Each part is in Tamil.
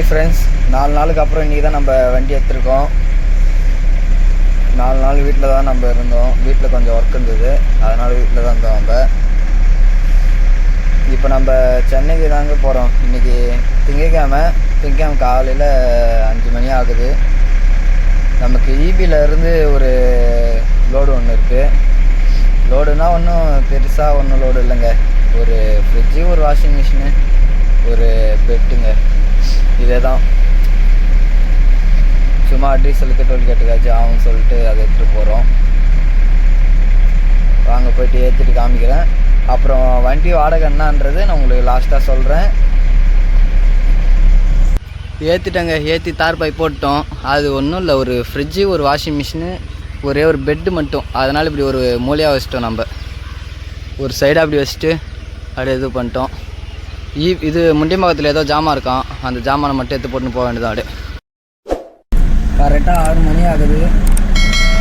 ஹாய் ஃப்ரெண்ட்ஸ் நாலு நாளுக்கு அப்புறம் இன்றைக்கி தான் நம்ம வண்டி எடுத்துருக்கோம். நாலு நாள் வீட்டில் தான் நம்ம இருந்தோம். வீட்டில் கொஞ்சம் ஒர்க் இருந்தது. அதனால் வீட்டில் தான் இருந்தோம் நம்ம. இப்போ நம்ம சென்னைக்கு தாங்க போகிறோம் இன்றைக்கி திங்கக்கிழமை திங்கக்கிழமை காலையில் அஞ்சு மணி ஆகுது. நமக்கு ஈபியில் இருந்து ஒரு லோடு ஒன்று இருக்குது லோடுனா ஒன்றும் பெருசாக ஒன்றும் லோடு இல்லைங்க. ஒரு ஃப்ரிட்ஜு ஒரு வாஷிங் மிஷினு ஒரு பெட்டுங்க இதே தான் சும்மா டீசலுக்கு டோல்கேட்டுக்காச்சும் ஆகும்னு சொல்லிட்டு அதை எடுத்துகிட்டு போகிறோம் வாங்க போயிட்டு ஏற்றிட்டு காமிக்கிறேன். அப்புறம் வண்டி வாடகை என்னன்றது நான் உங்களுக்கு லாஸ்ட்டாக சொல்கிறேன் ஏற்றிட்டேங்க ஏற்றி தார் பை போட்டோம் அது ஒன்றும் இல்லை ஒரு ஃப்ரிட்ஜு ஒரு வாஷிங் மிஷினு ஒரே ஒரு பெட்டு மட்டும். அதனால் இப்படி ஒரு மூலையாக வச்சிட்டோம் நம்ம. ஒரு சைடாக அப்படி வச்சுட்டு அப்படியே இது பண்ணிட்டோம். இது முண்டியம்பாக்கத்தில் ஏதோ ஜாமான் இருக்கான் அந்த ஜாமானை மட்டும் எடுத்து போட்டுன்னு போக வேண்டியதான் கரெக்டாக ஆறு மணி ஆகுது.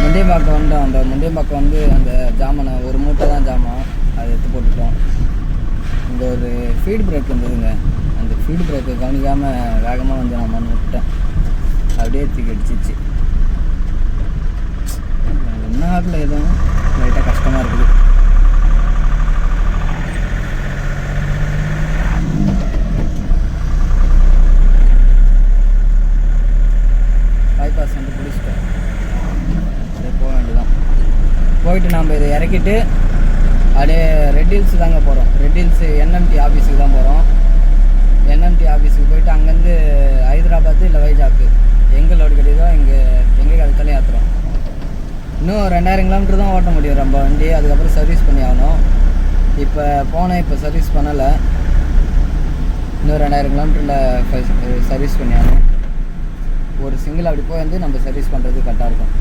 முண்டியம்பாக்கம் வந்து அந்த முண்டியம்பாக்கம் வந்து அந்த ஜாமானை ஒரு மூட்டை தான் ஜாமான். அதை எடுத்து போட்டுட்டோம். இங்கே ஒரு ஃபீட் பிரேக் இருந்ததுங்க. அந்த ஃபீட் பிரேக்கை கவனிக்காமல் வேகமாக வந்து நான் மண் விட்டேன். அப்படியே தூக்கி அடிச்சிச்சு என்ன ஆகல எதுவும் லைட்டாக கஷ்டமாக இருக்குது பைபாஸ் வந்து பிடிச்சிட்டோம் அப்படியே போக வேண்டியதான் போயிட்டு நம்ம இதை இறக்கிட்டு அப்படியே ரெட் ஹில்ஸ் தாங்க போகிறோம் ரெட் ஹில்ஸ் என்எம்டி ஆஃபீஸுக்கு தான் போகிறோம் என்எம்டி ஆஃபீஸுக்கு போயிட்டு அங்கேருந்து ஹைதராபாத்து இல்லை வைஜாக்கு. எங்கே லோடு கிடையாதோ எங்கள் எங்கே கழுத்தாலே ஏற்றுறோம் இன்னும் ரெண்டாயிரம் கிலோமீட்டர் தான் ஓட்ட முடியும் நம்ம வண்டி. அதுக்கப்புறம் சர்வீஸ் பண்ணி ஆகணும். இப்போ போனேன் இப்போ சர்வீஸ் பண்ணலை. இன்னும் ரெண்டாயிரம் கிலோமீட்டரில் சர்வீஸ் பண்ணி ஆகணும். ஒரு சிங்கிள் அப்படி போய் வந்து நம்ம சர்வீஸ் பண்ணுறது கரெக்டாக இருக்கும்.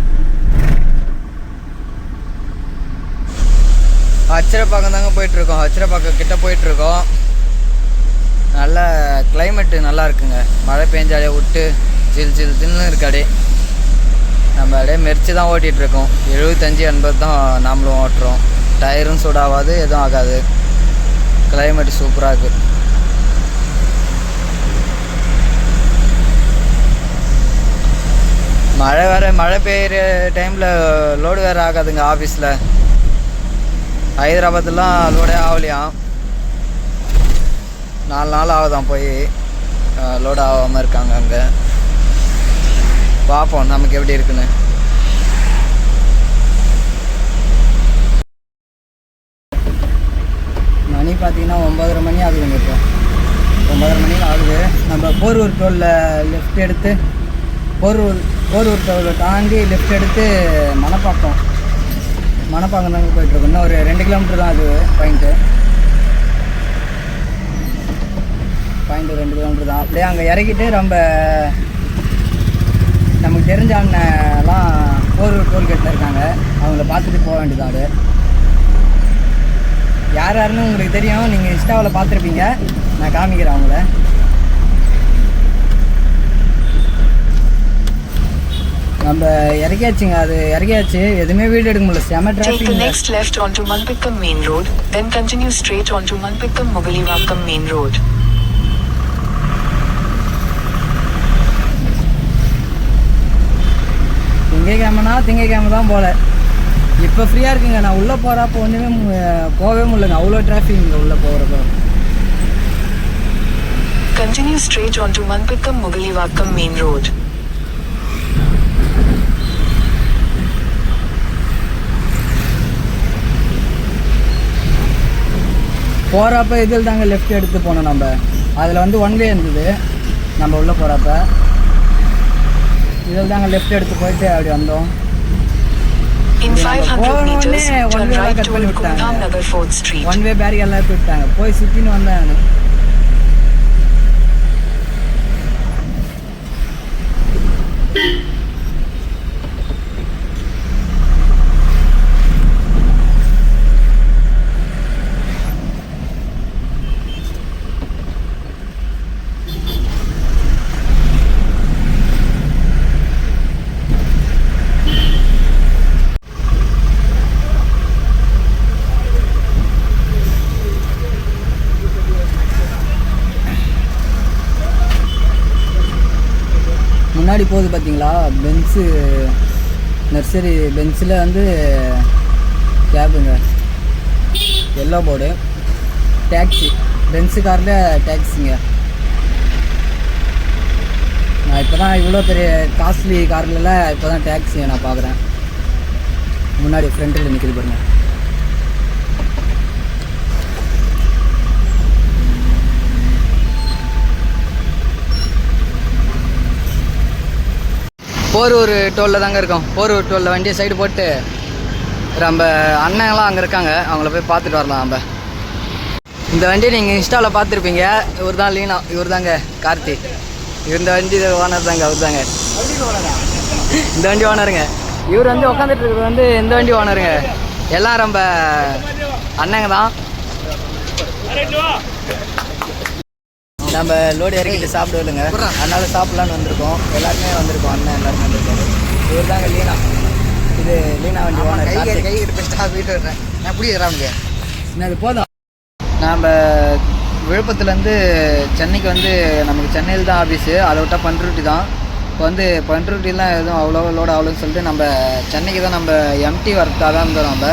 அச்சரப்பாக்கம் தாங்க போயிட்டுருக்கோம். அச்சரப்பாக்கம் கிட்ட போயிட்டுருக்கோம். நல்ல கிளைமேட்டு நல்லா இருக்குங்க. மழை பெஞ்சாலே விட்டு ஜில் ஜில் ஜில்னு இருக்காடே நம்ம அப்படியே மெரிச்சு தான் ஓட்டிகிட்டு இருக்கோம் எழுபத்தஞ்சி எண்பது தான் நாமளும் ஓட்டுறோம். டயரும் சூடாகாது எதுவும் ஆகாது. கிளைமேட் சூப்பராக இருக்குது மழை வேறு மழை பெய்கிற டைமில் லோடு வேறு ஆகாதுங்க ஆஃபீஸில் ஹைதராபாத்லாம் லோடே ஆகலையாம் நாலு நாள் ஆகுதான் போய் லோடு ஆகாமல் இருக்காங்க அங்கே. பார்ப்போம் நமக்கு எப்படி இருக்குன்னு. மணி பார்த்தீங்கன்னா ஒம்பதரை மணி ஆகுதுங்க இப்போ ஒம்பதரை மணி ஆகுது. நம்ம போரூர் டோலில் லெஃப்ட் எடுத்து போரூர் போரூர் டோலில் தாண்டி லெஃப்ட் எடுத்து மணப்பாக்கம். மனப்பாங்க தாங்க போயிட்டுருக்கோம். இன்னும் ஒரு ரெண்டு கிலோமீட்டர் தான் அது பாயிண்ட்டு பாயிண்ட்டு ரெண்டு கிலோமீட்டர் தான். அப்படியே அங்கே இறக்கிட்டு நம்ம நமக்கு தெரிஞ்ச அண்ணெல்லாம் போரூர் டோல்கேட்டில் இருக்காங்க. அவங்கள பார்த்துட்டு போக வேண்டியதாடு அது. யார் யாருன்னு உங்களுக்கு தெரியும். நீங்கள் இன்ஸ்டாவில் பார்த்துருப்பீங்க. நான் காமிக்கிறேன் அவங்கள. நம்ம இறக்கியாச்சுங்க அது இறக்கியாச்சு எதுவுமே வீடியோ எடுக்க முடியல செம Take the traffic next left onto Manpikkam Main Road, then continue straight onto Manpikkam Mugalivakkam Main Road. திங்கக்கிழமைனா திங்கக்கிழமை தான் போல இப்போ ஃப்ரீயாக இருக்குங்க நான் உள்ளே போகிறப்போ ஒன்றுமே போகவே முடியலங்க அவ்வளோ டிராஃபிக் இங்கே உள்ளே போகிறப்போ Continue straight onto Manpikkam Mugalivakkam Main Road. போகிறப்ப இதில் தாங்க லெஃப்ட் எடுத்து போனோம் நம்ம. அதில் வந்து ஒன் வே இருந்தது. நம்ம உள்ளே போகிறப்ப இதில் தாங்க லெஃப்ட் எடுத்து போயிட்டு அப்படி வந்தோம். In Yeah, 500 go on, meters, yeah, one turn way right cut toward பண்ணி விட்டாங்க. Kumham Nagar 4th Street. One way baric எல்லாம் போயிட்டாங்க போய் சுற்றின்னு வந்தேன் முன்னாடி போகுது பார்த்தீங்களா பென்ஸு நர்சரி பென்ஸில் வந்து கேபுங்க எல்லோ போர்டு டேக்ஸி. பென்ஸு காரில் டேக்ஸிங்க நான் இப்போ தான் இவ்வளோ பெரிய காஸ்ட்லி கார்லலாம் இப்போ தான் டேக்ஸியை நான் பார்க்குறேன். முன்னாடி ஃப்ரண்ட்டில் நிற்கிது பாருங்கள் போரூர் டோலில் தாங்க இருக்கோம். போரூர் டோலில் வண்டியை சைடு போட்டு நம்ம அண்ணன்லாம் அங்கே இருக்காங்க. அவங்கள போய் பார்த்துட்டு வரலாம் நம்ம. இந்த வண்டியை நீங்கள் இன்ஸ்டாவில் பார்த்துருப்பீங்க. இவர் தான் லீனா. இவர் தாங்க கார்த்தி. இந்த வண்டி ஓனர் தாங்க அவர் தாங்க இந்த வண்டி ஓனருங்க இவர் வந்து உட்காந்துட்டு இருக்கிறது வந்து இந்த வண்டி ஓனருங்க எல்லாம் ரொம்ப அண்ணங்க தான். நம்ம லோடு இறக்கிட்டு சாப்பிடுவோம் அதனால சாப்பிடலான்னு வந்திருக்கோம். எல்லாருமே வந்திருக்கோம். அண்ணன் எல்லாருமே வந்திருக்கோம் இவர் தாங்க லீனா. இது லீனா வண்டி ஓனர் கை கை எடுத்து வீட்டு விடுறேன். நான் பிடிக்கிறானுங்க அது போதும்? நாம் விழுப்புரத்துலேருந்து சென்னைக்கு வந்து நமக்கு சென்னையில் தான் ஆஃபீஸு அதை விட்டால் பண்ருட்டி தான். இப்போ வந்து பண்ருட்டிலாம் எதுவும் அவ்வளோ லோடு அவ்வளோன்னு சொல்லிட்டு நம்ம சென்னைக்கு தான் நம்ம எம்டி வரத்தாக தான் இருந்தோம் நம்ம.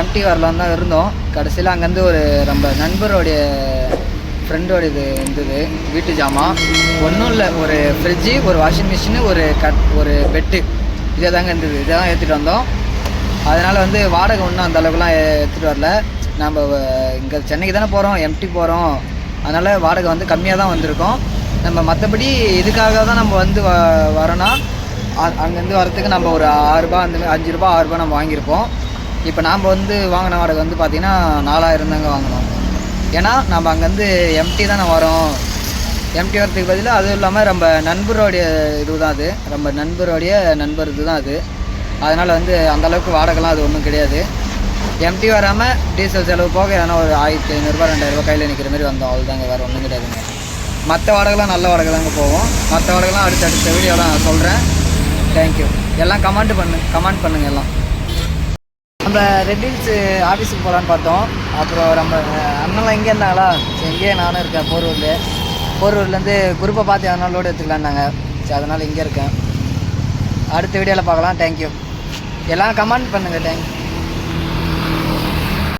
எம்டி வரலான்னு தான் இருந்தோம். கடைசியில் அங்கேருந்து ஒரு நம்ம நண்பருடைய ஃப்ரெண்டோட இது இருந்தது. வீட்டு ஜாமான் ஒன்றும் இல்லை. ஒரு ஃப்ரிட்ஜு ஒரு வாஷிங் மிஷினு ஒரு கட் ஒரு பெட்டு இதே தாங்க இருந்தது. இதை தான் ஏற்றிட்டு வந்தோம். அதனால் வந்து வாடகை ஒன்றும் அந்த அளவுக்குலாம் எடுத்துகிட்டு வரல. நம்ம இங்கே சென்னைக்கு தானே போகிறோம் எம்டி போகிறோம் அதனால் வாடகை வந்து கம்மியாக தான் வந்திருக்கோம். நம்ம மற்றபடி இதுக்காக தான் நம்ம வந்து வ வரோன்னா அங்கேருந்து வரத்துக்கு நம்ம ஒரு ஆறுரூபா அந்த அஞ்சு ரூபா ஆறுரூபா நம்ம வாங்கியிருப்போம். இப்போ நாம் வந்து வாங்கின வாடகை வந்து பார்த்திங்கன்னா நாலாயிரம் தாங்க வாங்கினோம். ஏன்னா நம்ம அங்கேருந்து எம்டி தானே வரோம். எம்டி வரதுக்கு பதிலாக அதுவும் இல்லாமல் நம்ம நண்பருடைய இது தான் அது. நம்ம நண்பருடைய நண்பர் இது தான் அது. அதனால் வந்து அந்தளவுக்கு வாடகைலாம் அது ஒன்றும் கிடையாது. எம்டி வராமல் டீசல் செலவு போக ஏன்னா ஒரு ஆயிரத்தி ஐநூறுரூவா ரெண்டாயிரரூபா கையில் நிற்கிற மாதிரி வந்தோம் அவ்வளோதாங்க வேறு ஒன்றும் கிடையாதுங்க. மற்ற வாடகைலாம் நல்ல வாடகை தாங்க போவோம் மற்ற வாடகைலாம் அடுத்த அடுத்த வீடியோலாம் நான் சொல்கிறேன் தேங்க்யூ எல்லாம் கமெண்ட் பண்ணு கமெண்ட் பண்ணுங்கள் எல்லாம். நம்ம ரெட்டில்ஸ் ஆஃபீஸுக்கு போகலான்னு பார்த்தோம். அப்புறம் நம்ம அண்ணன்லாம் இங்கே இருந்தாங்களா? சரி இங்கேயே நானும் இருக்கேன் போரூரில் போரூர்லேருந்து குரூப்பை பார்த்து அதனால லோடு எடுத்துக்கலான்னாங்க சரி அதனால் இங்கே இருக்கேன். அடுத்த வீடியோவில் பார்க்கலாம். தேங்க்யூ எல்லாம் கமெண்ட் பண்ணுங்கள் தேங்க்யூ